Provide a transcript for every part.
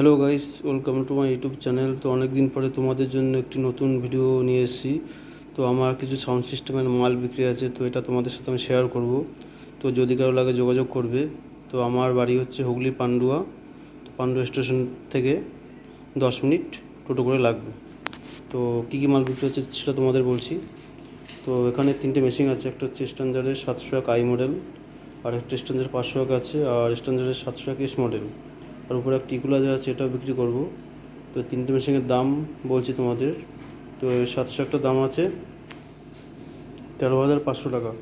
Hello guys welcome to my YouTube channel তো অনেক দিন পরে তোমাদের জন্য একটি নতুন ভিডিও নিয়ে এসেছি। তো আমার কিছু সাউন্ড সিস্টেমের মাল বিক্রি আছে, তো এটা তোমাদের সাথে আমি শেয়ার করব। তো যদি কারও লাগে যোগাযোগ করবে, তো আমার বাড়ি হচ্ছে হুগলি পান্ডুয়া। তো পান্ডুয়া স্টেশন থেকে দশ মিনিট টোটো করে লাগবে। তো কী কী মাল বিক্রি হচ্ছে সেটা তোমাদের বলছি। তো এখানে তিনটে মেশিন আছে, একটা হচ্ছে স্ট্যান্ডার্ডের সাতশো এক আই মডেল আর একটা স্ট্যান্ডার্ড পাঁচশো এক আছে, আর স্ট্যান্ডার্ডের সাতশো এক এস মডেল আর উপরে একটা ইকুলাইজার আছে এটাও বিক্রি করব। তো তিনটে মেশিনের দাম বলছি তোমাদের। তো সাতশো একটা দাম আছে। তেরো হাজার পাঁচশো টাকা।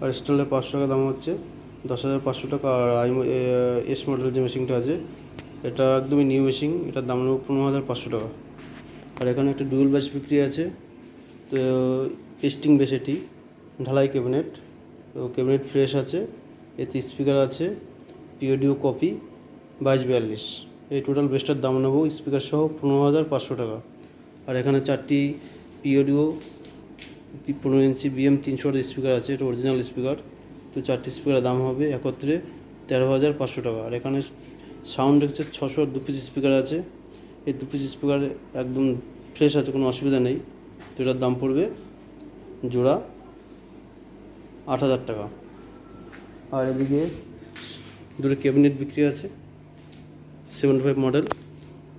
আর স্ট্যান্ডার্ড পাঁচশো টাকা দাম হচ্ছে। দশ হাজার পাঁচশো টাকা। আর আই এস মডেল যে মেশিনটা আছে, এটা একদমই নিউ মেশিন। এটার দাম নেব পনেরো হাজার পাঁচশো টাকা। আর এখানে একটা ডুয়েল ব্যাচ বিক্রি আছে। তো পেস্টিং বেশ এটি। ঢালাই ক্যাবিনেট। তো ক্যাবিনেট ফ্রেশ আছে। এতে স্পিকার আছে। পিওডিও কপি। বাইশ বিয়াল্লিশ। এই টোটাল বেস্টার দাম নেব স্পিকার সহ পনেরো হাজার পাঁচশো টাকা। আর এখানে চারটি পিওডিও পনেরো ইঞ্চি বিএম তিনশোর স্পিকার আছে, এটা অরিজিনাল স্পিকার তো চারটি স্পিকারের দাম হবে একত্রে তেরো হাজার পাঁচশো টাকা। আর এখানে সাউন্ড হচ্ছে ছশো দু পিস স্পিকার আছে। এই দু পিস স্পিকার একদম ফ্রেশ আছে, কোনো অসুবিধা নেই। তো এটার দাম পড়বে জোড়া আট হাজার টাকা। আর এদিকে দুটো ক্যাবিনেট বিক্রি আছে। সেভেন ফাইভ মডেল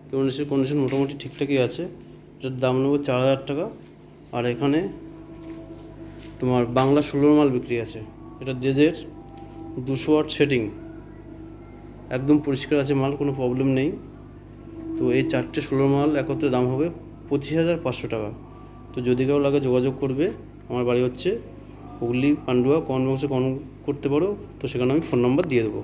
ক্যাবিনেটের কন্ডিশন মোটামুটি ঠিকঠাকই আছে। এটার দাম নেব চার হাজার টাকা। আর এখানে তোমার বাংলা ষোলোর মাল বিক্রি আছে। এটা ডেজের দুশো আট সেটিং একদম পরিষ্কার আছে মাল, কোনো প্রবলেম নেই। তো এই চারটে ষোলোর মাল একত্রে দাম হবে পঁচিশ হাজার পাঁচশো টাকা। তো যদি কেউ লাগে যোগাযোগ করবে, আমার বাড়ি হচ্ছে হুগলি, পান্ডুয়া কমেন্ট বক্সে করতে পারো। তো সেখানে আমি ফোন নাম্বার দিয়ে দেবো।